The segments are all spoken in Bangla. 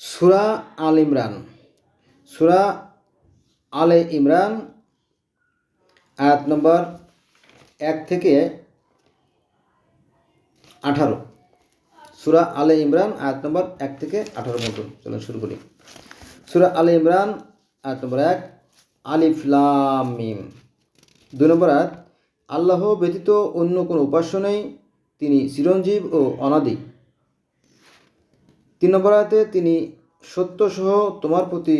সুরা আল ইমরান। সুরা আলে ইমরান, আয়াত নম্বর এক থেকে আঠারো। সুরা আলে ইমরান, আয়াত নম্বর এক থেকে আঠারো মতন চলুন শুরু করি। সুরা আলে ইমরান, আয়াত নম্বর এক, আলিফ লাম মিম। দুই নম্বর আয়াত, আল্লাহ ব্যতীত অন্য কোনো উপাস্য নেই, তিনি চিরঞ্জীব ও অনাদি। তিন নম্বর আয়াতে তিনি সত্যসহ তোমার প্রতি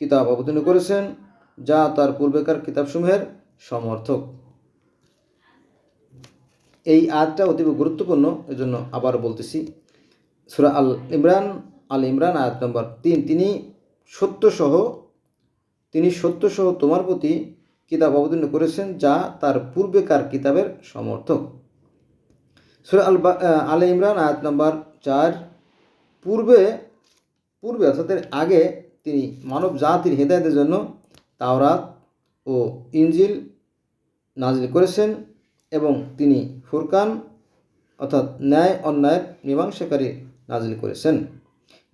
কিতাব অবতীর্ণ করেছেন, যা তার পূর্বেকার কিতাবসমূহের সমর্থক। এই আয়াতটা অতীব গুরুত্বপূর্ণ, এজন্য আবার বলতেছি, সুরা আল ইমরান আল ইমরান আয়াত নম্বর তিন, তিনি সত্যসহ তিনি সত্যসহ তোমার প্রতি কিতাব অবতীর্ণ করেছেন, যা তার পূর্বেকার কিতাবের সমর্থক। সুরা আল আলে ইমরান আয়াত নম্বর চার পূর্বে পূর্বে অর্থাৎ আগে তিনি মানব জাতির হেদায়তের জন্য তাওরাত ও ইঞ্জিল নাজিল করেছেন এবং তিনি ফুরকান অর্থাৎ ন্যায় অন্যায়ের মীমাংসাকারী নাজিল করেছেন।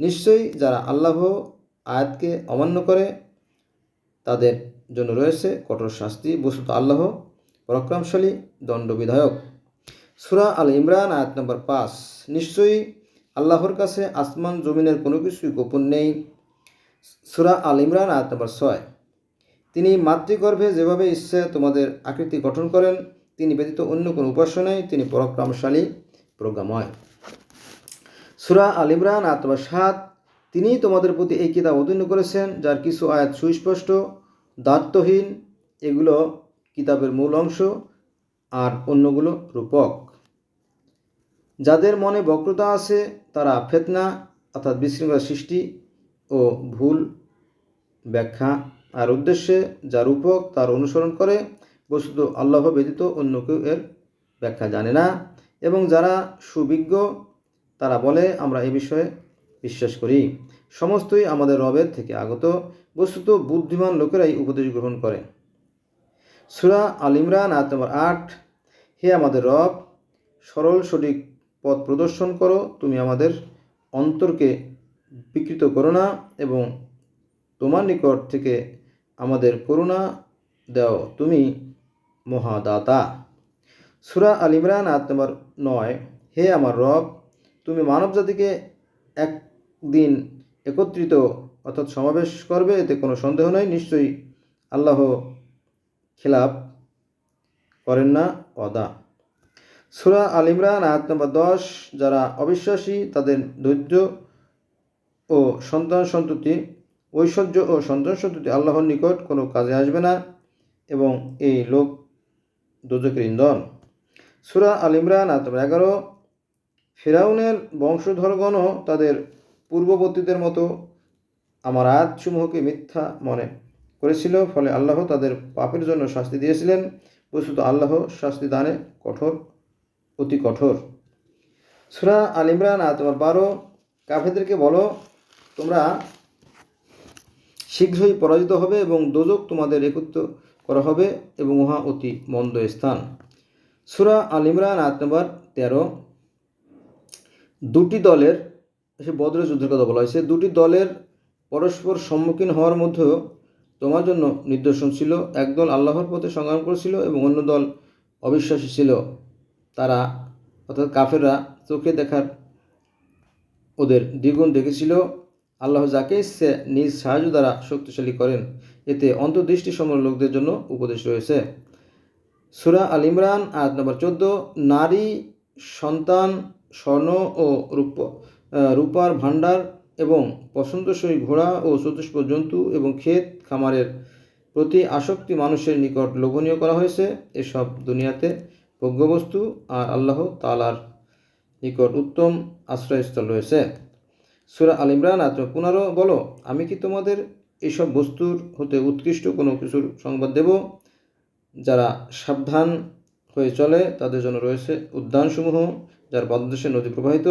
নিশ্চয়ই যারা আল্লাহ আয়াতকে অমান্য করে, তাদের জন্য রয়েছে কঠোর শাস্তি। বস্তুত আল্লাহ পরাক্রমশালী, দণ্ডবিধায়ক। সুরা আল ইমরান, আয়াত নম্বর পাঁচ। নিশ্চয়ই আল্লাহর কাছে আসমান, জমিনের কোনো কিছুই গোপন নেই। সুরা আল ইমরান, আয়াত নম্বর ছয়। তিনি মাতৃগর্ভে যেভাবে ইচ্ছে তোমাদের আকৃতি গঠন করেন, তিনি ব্যতীত অন্য কোনো উপাস্য নেই, তিনি পরাক্রমশালী, প্রজ্ঞাময়। সুরা আল ইমরান, আয়াত নম্বর সাত। তিনিই তোমাদের প্রতি এই কিতাব অধীন করেছেন, যার কিছু আয়াত সুস্পষ্ট দায়িত্বহীন এগুলো কিতাবের মূল অংশ, আর অন্যগুলো রূপক। যাদের মনে বক্রতা আছে, তারা ফেতনা অর্থাৎ বিশৃঙ্খলা সৃষ্টি ও ভুল ব্যাখ্যা। আর উদ্দেশ্যে যা রূপক তার অনুসরণ করে, বস্তুত আল্লাহ ব্যতীত অন্য কেউ এর ব্যাখ্যা জানে না। এবং যারা সুবিজ্ঞ, তারা বলে, আমরা এ বিষয়ে বিশ্বাস করি। সমস্তই আমাদের রবের থেকে আগত। বস্তুত বুদ্ধিমান লোকেরাই উপদেশ গ্রহণ করে। সুরা আল ইমরান, আয়াত নম্বর আট। হে আমাদের রব, সরল সঠিক পথ প্রদর্শন করো, তুমি আমাদের অন্তরকে বিকৃত করো না এবং তোমার নিকট থেকে আমাদের করুণা দাও, তুমি মহাদাতা। সুরা আল ইমরান, আয়াত নম্বর নয়, হে আমার রব, তুমি মানব জাতিকে একদিন একত্রিত অর্থাৎ সমাবেশ করবে, এতে কোনো সন্দেহ নেই, নিশ্চয়ই আল্লাহ খেলাপ করেন না অদা। সুরা আল ইমরান, আয়াত নম্বর দশ, যারা অবিশ্বাসী, তাদের ধৈর্য ও সন্তান সন্ততি, ঐশ্বর্য ও সন্তান সন্ততি আল্লাহর নিকট কোনো কাজে আসবে না এবং এই লোক দোজকের ইন্ধন। সুরা আল ইমরান, আয়াত নম্বর এগারো, ফেরাউনের বংশধরগণও তাদের পূর্ববর্তীদের মতো আমার আয়াতসমূহকে মিথ্যা মনে করেছিল, ফলে আল্লাহ তাদের পাপের জন্য শাস্তি দিয়েছিলেন। বস্তুত আল্লাহ শাস্তি দানে কঠোর অতি কঠোর। সুরা আল ইমরান নম্বর বারো কাফেদেরকে বলো, তোমরা শীঘ্রই পরাজিত হবে এবং দোজক তোমাদের একত্র করা হবে এবং উহা অতি মন্দ স্থান। সুরা আল ইমরান, আয়াত নম্বর তেরো, দুটি দলের, সে বদরের যুদ্ধের কথা বলা হয়েছে, দুটি দলের পরস্পর সম্মুখীন হওয়ার মধ্যেও তোমার জন্য নিদর্শন ছিল। একদল আল্লাহর পথে সংগ্রাম করেছিল এবং অন্য দল অবিশ্বাসী ছিল। তারা, অর্থাৎ কাফেররা, চোখে দেখার ওদের দ্বিগুণ দেখেছিল। আল্লাহ যাকে সে নিজ সাহায্য দ্বারা শক্তিশালী করেন, এতে অন্তর্দৃষ্টি সম্পন্ন লোকদের জন্য উপদেশ রয়েছে। সুরা আল ইমরান, আয়াত নম্বর চোদ্দ, নারী, সন্তান, স্বর্ণ ও রূপ রূপার ভাণ্ডার এবং পছন্দসই ঘোড়া ও চতুষ্প জন্তু এবং ক্ষেত খামারের প্রতি আসক্তি মানুষের নিকট লোভনীয় করা হয়েছে। এসব দুনিয়াতে ভোগ্যবস্তু আর আল্লাহ তালার নিকট উত্তম আশ্রয়স্থল রয়েছে। সুরা আল ইমরান আত পুনরও বলো, আমি কি তোমাদের এইসব বস্তুর হতে উৎকৃষ্ট কোনো কিছুর সংবাদ দেব? যারা সাবধান হয়ে চলে, তাদের জন্য রয়েছে উদ্যানসমূহ যার পাদদেশে নদী প্রবাহিত।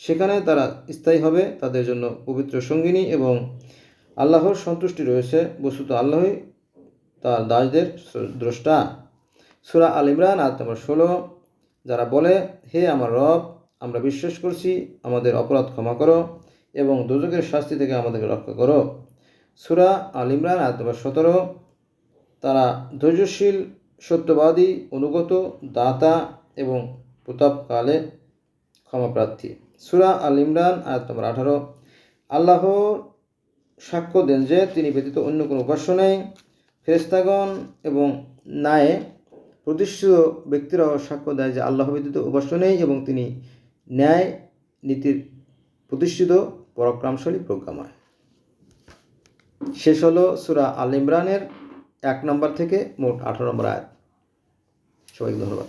সেখানে তারা স্থায়ী হবে, তাদের জন্য পবিত্র সঙ্গিনী এবং আল্লাহর সন্তুষ্টি রয়েছে। বস্তুত আল্লাহই তার দাসদের দ্রষ্টা সুরা আল ইমরান, আয়াত নম্বর ষোলো। যারা বলে, হে আমার রব, আমরা বিশ্বাস করছি, আমাদের অপরাধ ক্ষমা করো এবং দুজকের শাস্তি থেকে আমাদেরকে রক্ষা করো। সুরা আল ইমরান, আয়াত নম্বর সতেরো। তারা ধৈর্যশীল, সত্যবাদী, অনুগত, দাতা এবং প্রতাপকালে ক্ষমাপ্রার্থী সুরা আল ইমরান, আয়াত নম্বর আঠারো। আল্লাহ সাক্ষ্য দেন যে তিনি ব্যতীত অন্য কোনো উপাস্য নেই। ফেরেস্তাগণ এবং ন্যায় প্রতিষ্ঠিত ব্যক্তিরাও সাক্ষ্য দেয় যে আল্লাহ ব্যতীত উপাস্য নেই এবং তিনি ন্যায় নীতির প্রতিষ্ঠিত পরাক্রমশালী প্রজ্ঞাময়। শেষ হলো সুরা আল ইমরানের এক নম্বর থেকে মোট আঠারো নম্বর আয়াত। সবাইকে ধন্যবাদ।